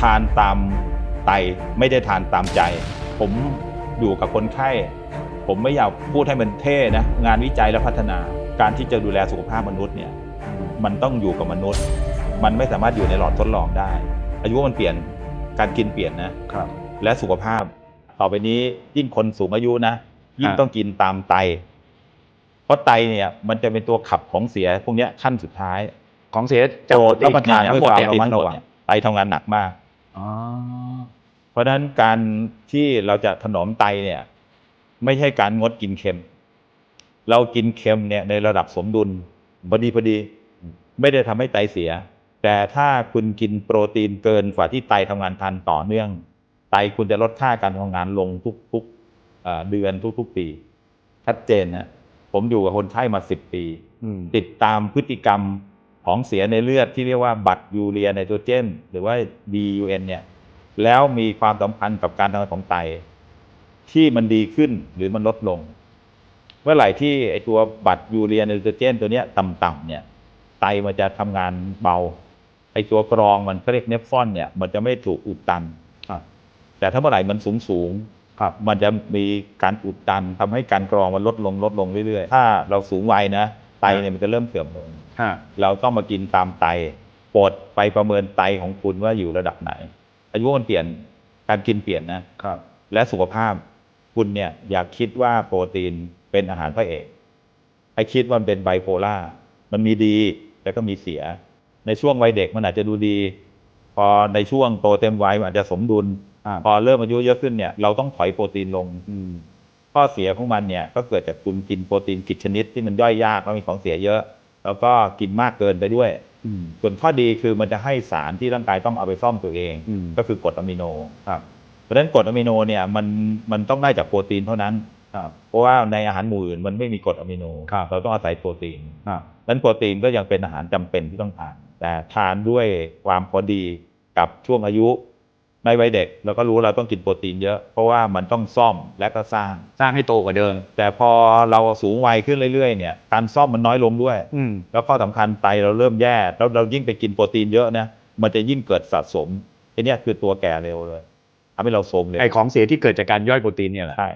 ทานตามไตไม่ได้ทานตามใจ ผมอยู่กับคนไข้ ผมไม่อยากพูดให้มันเท่นะงานวิจัยและพัฒนาการที่จะดูแลสุขภาพมนุษย์เนี่ยมันต้องอยู่กับมนุษย์ มันไม่สามารถอยู่ในหลอดทดลองได้ อายุมันเปลี่ยนการกินเปลี่ยนนะครับ และสุขภาพ ต่อไปนี้ยิ่งคนสูงอายุนะยิ่งฮะต้องกินตามไต เพราะไตเนี่ยมันจะเป็นตัวขับของเสียพวกเนี้ยขั้นสุดท้ายของเสียโจทย์รับประทานทั้ด้วงยหมดความเนี่ยติดมันหหมมดดเนี่ยไตทำงานหนักมากอ๋อ เพราะฉะนั้นการที่เราจะถนอมไตเนี่ย ไม่ใช่การงดกินเค็ม เรากินเค็มเนี่ยในระดับสมดุลพอดีพอดี ไม่ได้ทำให้ไตเสีย แต่ถ้าคุณกินโปรตีนเกินกว่าที่ไตทำงานทันต่อเนื่อง ไตคุณจะลดค่าการทำงานลงทุกๆเอ่อเดือนทุกๆปี ชัดเจนนะผมอยู่กับคนไข้มาสิบปีอืมติดตามพฤติกรรม ของเสียในเลือดที่เรียกว่าบัตรยูเรียไนโตรเจน หรือว่า BUN เนี่ยแล้วมีความสัมพันธ์กับการทำงานของไต ที่มันดีขึ้นหรือมันลดลง เมื่อไหร่ที่ไอตัวบัตรยูเรียไนโตรเจน ตัวเนี้ยต่ำๆเนี่ยไตมันจะทำงานเบา ไอตัวกรองมันเขาเรียกเนฟฟอนเนี่ยมันจะไม่ถูกอุดตันครับแต่ถ้าเมื่อไหร่มันสูงสูงๆครับมันจะมีการอุดตันทำให้การกรองมันลดลงลดลงเรื่อยๆ ถ้าเราสูงวัยนะ ไตเนี่ยมันจะเริ่มเสื่อมลงฮะเราต้องมากินตามไตโปรดไปประเมินไตของคุณว่าอยู่ระดับไหน อายุมันเปลี่ยนการกินเปลี่ยนนะครับ และสุขภาพคุณเนี่ยอย่าคิดว่าโปรตีนเป็นอาหารพระเอกให้คิดว่ามันเป็นไบโพล่ามันมีดีแล้วก็มีเสีย ในช่วงวัยเด็กมันอาจจะดูดี พอในช่วงโตเต็มวัยมันอาจจะสมดุลอ่าพอเริ่มอายุเยอะขึ้นเนี่ย เราต้องถอยโปรตีนลงอืม ข้อเสียของมันเนี่ยก็เกิดจากคุณกินโปรตีนผิดชนิดที่มันย่อยยากแล้วมีของเสียเยอะ แล้วก็กินมากเกินไปด้วยอืมส่วนข้อดีคือมันจะให้สารที่ร่างกายต้องเอาไปซ่อมตัวเองอืมก็คือกรดอะมิโนครับเพราะฉะนั้นกรดอะมิโนเนี่ยมันมันต้องได้จากโปรตีนเท่านั้นครับเพราะว่าในอาหารหมู่อื่นมันไม่มีกรดอะมิโนครับเราต้องอาศัยโปรตีนครับนั้นโปรตีนก็ยังเป็นอาหารจำเป็นที่ต้องทาน แต่ทานด้วยความพอดีกับช่วงอายุ ในวัยเด็กเราก็รู้ว่าเราต้องกินโปรตีนเยอะ เพราะว่ามันต้องซ่อมและก็สร้างสร้างให้โตกว่าเดิม แต่พอเราสูงวัยขึ้นเรื่อยๆเนี่ยการซ่อมมันน้อยลงด้วยอืมแล้วข้อสำคัญไตเราเริ่มแย่แล้วเรายิ่งไปกินโปรตีนเยอะนะมันจะยิ่งเกิดสะสมไอ้เนี่ยคือตัวแก่เร็วเลยทำให้เราโทรมเร็วไอของเสียที่เกิดจากการย่อยโปรตีนเนี่ยแหละใช่